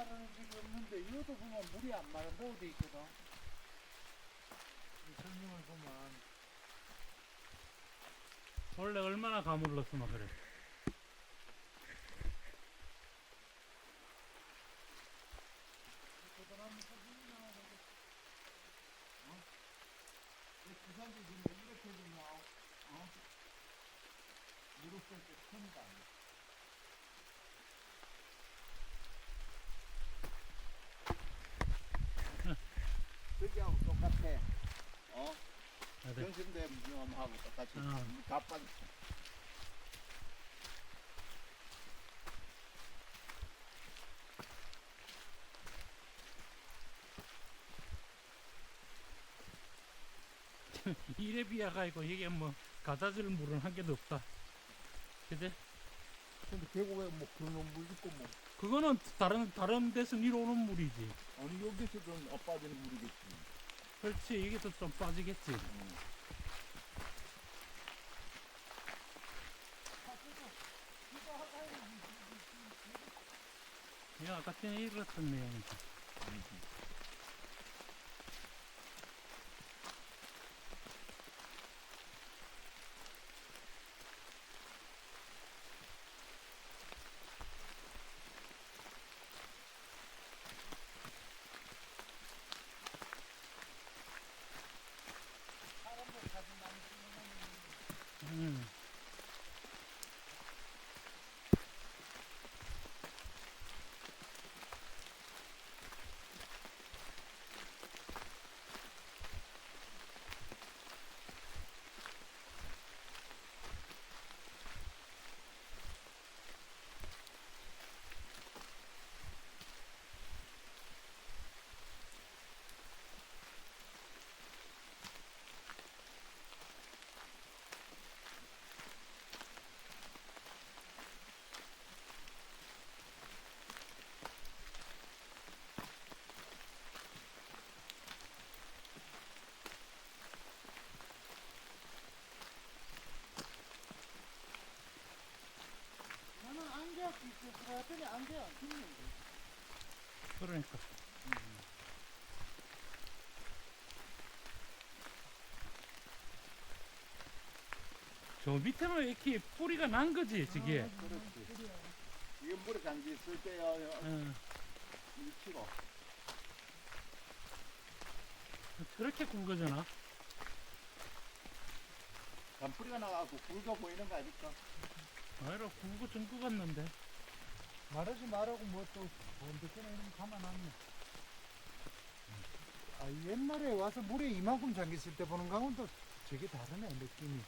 마르는 집이 없는데 이것도 보면 물이 안 마른다고 돼 있거든. 이 설명을 보면 원래 얼마나 가물렀으면 그래. 고단한 사진이 나와서 어? 이 부산도 지금 이렇게 좀 나오, 어? 무릎 꿇때 큰다. 저기하고 똑같아. 어? 무용하고 똑같이. 어. 갑반. 이래 비야가 있고 이게 뭐 가다줄 물은 한 개도 없다. 그지? 근데 계곡에 뭐 그런 물 있고 뭐. 그거는 다른 다른 데서 니로 오는 물이지. 아니 여기서 좀 빠지는 물이겠지. 그렇지 여기서 좀 빠지겠지. 야 아까 전에 이랬던 내용이지. 사람들 사진 많이 찍는 음. 나는 안개가 있을 것 같더니 안개가 안 뀌는데. 그러니까. 저 밑에만 이렇게 뿌리가 난 거지, 저게. 그렇지. 이게 물에 잠기 있을 때요, 어, 위치로. 저렇게 굵어잖아. 단뿌리가 나가고 굵어 보이는 거 아닐까? 아이라 굵어 좀 굵었는데. 마르지 말라고 뭐또 언제까나 이런 거 가만 안 놔. 아, 옛날에 와서 물에 이만큼 잠겼을 때 보는 또 저게 다르네, 느낌이.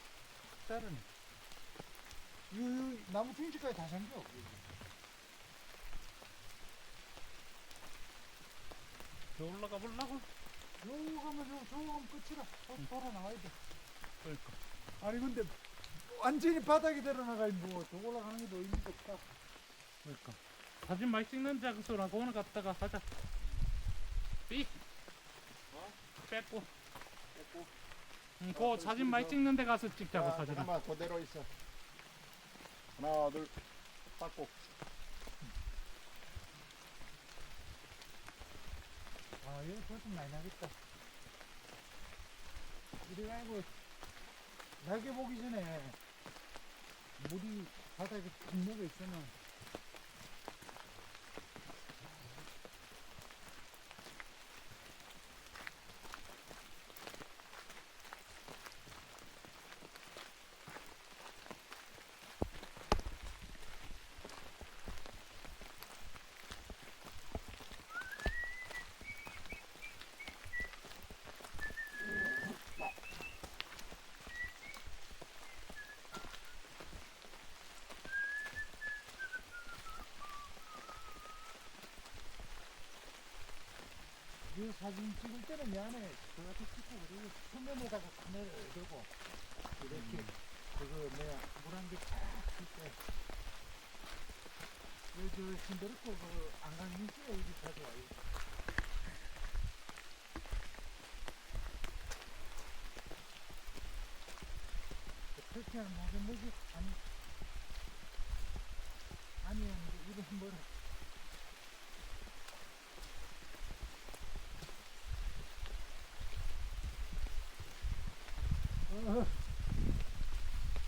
다르네. 이, 이 나무 둥지까지 다 잠겨. 여기. 저 올라가 보려고? 여기 가면 저, 저거 가면 끝이라. 어, 돌아 나와야 돼. 그러니까. 아니, 근데 완전히 바닥에 내려나가니 뭐, 저 올라가는 게도 의미가 없다. 그러니까. 사진 많이 찍는 장소랑 거기는 갔다가 하자. 삐! 어? 뺏고. 됐고. 응, 그 사진 많이 찍는 데 가서 찍자고, 자, 사진은. 잠깐만, 그대로 있어. 하나, 둘, 닦고. 아, 여기 벌좀 많이 나겠다. 이래 가지고, 날개 보기 전에, 물이 바닥에 빗목에 있으면, 이 사진 찍을 때는 미안해. 그거 찍고, 그리고 표면에다가 카메라를 대고, 이렇게, 그거 뭐야, 물한개탁칠 때. 그, 저, 신데르코 그, 안강민씨가 여기 자주 와요. 그렇게 하면 뭐지? 아니, 아니, 이거 뭐라. 어,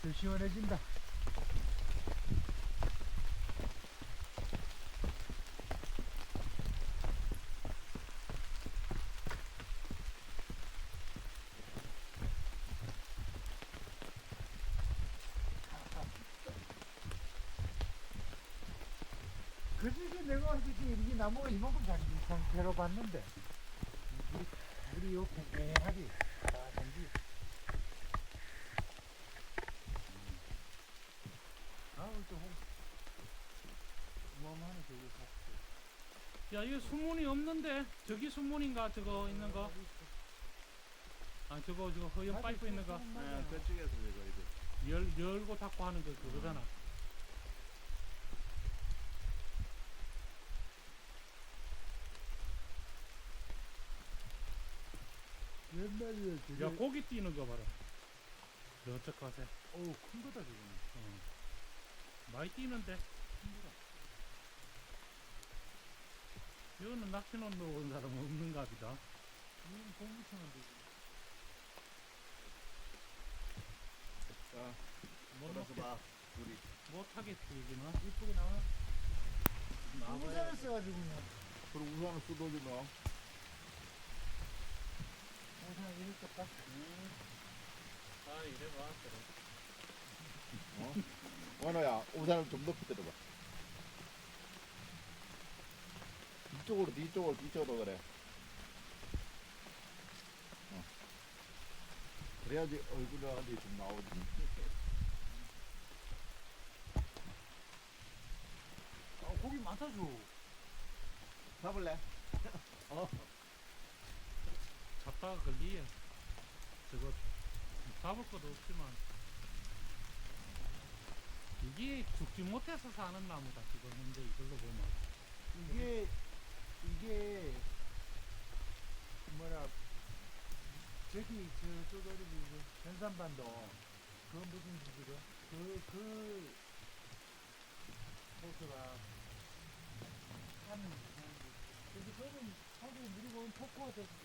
더 시원해진다. 그저께 내가 이렇게 이 나무가 이만큼 자리 상태로 봤는데 물이 물이 요 팽팽하게 다 생기. 아우 또 홍. 뭐하네 저기 샀어. 야 이거 수문이 없는데 저기 수문인가 저거 있는 거? 아 저거 저거 허연 파이프 있는 거? 네, 그쪽에서 이거 이거. 열 열고 닫고 하는 거 그거잖아. 옛날에 저기 야 고기 뛰는 거 봐라. 저쪽 가세. 어우 큰 거다 저거는. 어. 많이 뛰는데. 이거는 낚시 놓으러 온 사람 없는가 보다. 이건 공무처럼 되지. 자, 못, 먹겠, 봐. 우리. 못 하겠지 이거는. 이쁘게 나와. 나와야 나무자를 써가지고 그냥 그럼 우산을 쓰던지 뭐. 항상 이럴 것 같아. 아 이래 봐. 그래. 어? 원호야, 우산을 좀 높이 들어봐. 뒤쪽으로, 뒤쪽으로, 뒤쪽으로 그래. 어. 그래야지 얼굴이 좀 나오지. 아 고기 많다 줘. 잡을래? 어? 잡다가 걸리에. 저거 잡을 것도 없지만 이게 죽지 못해서 사는 나무다 지금 현재 이걸로 보면. 이게 이게 뭐라 저기 저쪽 어디 그 전산반도 그 무슨 지지로 그그 호수가 산 여기 저는 하도 물이 보면 폭포가 돼서